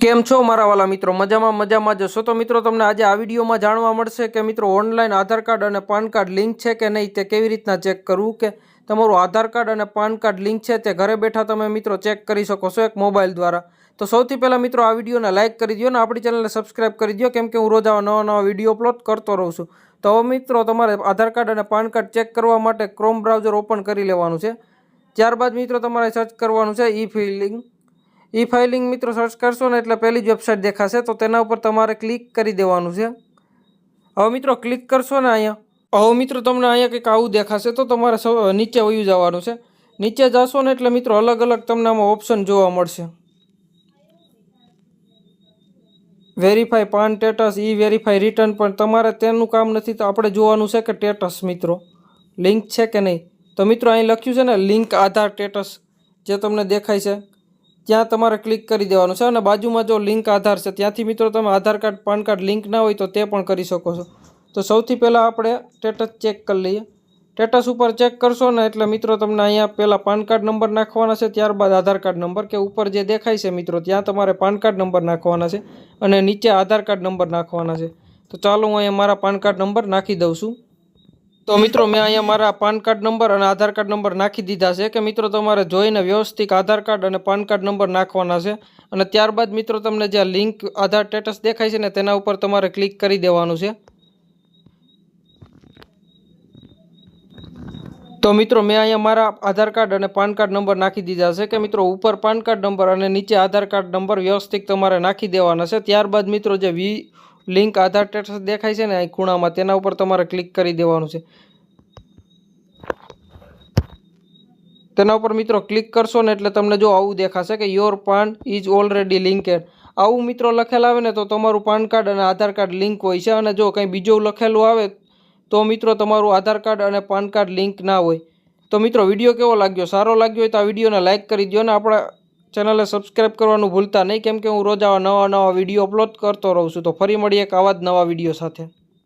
કેમ છો મારા વાલા મિત્રો? મજામાં મજામાં જશો તો મિત્રો, તમને આજે આ વિડીયોમાં જાણવા મળશે કે મિત્રો ઓનલાઈન આધાર કાર્ડ અને પાન કાર્ડ લિંક છે કે નહીં તે કેવી રીતના ચેક કરવું કે તમારું આધાર કાર્ડ અને પાન કાર્ડ લિંક છે તે ઘરે બેઠા તમે મિત્રો ચેક કરી શકો છો એક મોબાઈલ દ્વારા. તો સૌથી પહેલાં મિત્રો આ વિડીયોને લાઇક કરી દો અને આપણી ચેનલને સબસ્ક્રાઇબ કરી દો કેમ કે હું રોજ આવા નવા નવા વીડિયો અપલોડ કરતો રહું છું. તો હવે મિત્રો તમારે આધાર કાર્ડ અને પાન કાર્ડ ચેક કરવા માટે ક્રોમ બ્રાઉઝર ઓપન કરી લેવાનું છે. ત્યારબાદ મિત્રો તમારે સર્ચ કરવાનું છે ઈ ફિલિંગ ઈ ફાઇલિંગ મિત્રો સર્ચ કરશો ને એટલે પહેલી જ વેબસાઇટ દેખાશે, તો તેના ઉપર તમારે ક્લિક કરી દેવાનું છે. હવે મિત્રો ક્લિક કરશો ને અહીંયા. હવે મિત્રો તમને અહીંયા કંઈક આવું દેખાશે, તો તમારે નીચે વયું જવાનું છે. નીચે જશો ને એટલે મિત્રો અલગ અલગ તમને આમાં ઓપ્શન જોવા મળશે. Verify PAN status e verify return પણ તમારે તેનું કામ નથી, તો આપણે જોવાનું છે કે સ્ટેટસ મિત્રો. લિંક છે કે નહીં? તો મિત્રો અહીં લખ્યું છે ને લિંક આધાર સ્ટેટસ જે તમને દેખાય છે. ત્યાં તમારે ક્લિક કરી દેવાનું છે અને બાજુમાં જો લિંક આધાર છે, ત્યાંથી મિત્રો તમે Aadhaar card, PAN card link ના હોય તો તે પણ કરી શકો છો. તો સૌથી પહેલાં આપણે સ્ટેટસ ચેક કરી લઈએ. સ્ટેટસ ઉપર ચેક કરશો ને એટલે મિત્રો તમને અહીંયા પહેલાં પાન કાર્ડ નંબર નાખવાના છે, ત્યારબાદ આધાર કાર્ડ નંબર કે ઉપર જે દેખાય છે મિત્રો, ત્યાં તમારે પાન કાર્ડ નંબર નાખવાના છે અને નીચે આધાર કાર્ડ નંબર નાખવાના છે. તો ચાલો હું અહીંયા મારા પાન કાર્ડ નંબર નાખી દઉં છું. તો મિત્રો, મેં અહીંયા મારા પાન કાર્ડ નંબર અને આધાર કાર્ડ નંબર નાખી દીધા છે કે મિત્રો, તમારે જોઈને વ્યવસ્થિત આધાર કાર્ડ અને પાન કાર્ડ નંબર નાખવાના છે. અને ત્યારબાદ મિત્રો, તમને જે લિંક આધાર સ્ટેટસ દેખાય છે ને, તેના ઉપર તમારે ક્લિક કરી દેવાનું છે. તો મિત્રો, મેં અહીંયા મારા આધાર કાર્ડ અને પાન કાર્ડ નંબર નાખી દીધા છે કે મિત્રો, ઉપર પાન કાર્ડ નંબર અને નીચે આધાર કાર્ડ નંબર વ્યવસ્થિત તમારે નાખી દેવાના છે. ત્યારબાદ મિત્રો, જે વી લિંક આધાર ટેક્સ દેખાય છે ને અહીં ખૂણામાં તેના ઉપર તમારે ક્લિક કરી દેવાનું છે. તેના ઉપર મિત્રો ક્લિક કરશો ને એટલે તમને જો આવું દેખાશે કે your PAN is already linked આવું મિત્રો લખેલ આવે ને તો તમારું પાન કાર્ડ અને આધાર કાર્ડ લિંક હોય છે અને જો કંઈ બીજું લખેલું આવે તો મિત્રો તમારું આધાર કાર્ડ અને પાન કાર્ડ લિંક ના હોય. તો મિત્રો વીડિયો કેવો લાગ્યો? સારો લાગ્યો હોય તો આ વિડીયોને લાઇક કરી દો ને આપણા ચેનલને સબસ્ક્રાઈબ કરવાનું ભૂલતા નહીં, કેમ કે હું રોજ આવા નવા નવા વીડિયો અપલોડ કરતો રહું છું. તો ફરી મળીએ એક આવા જ નવા વીડિયો સાથે.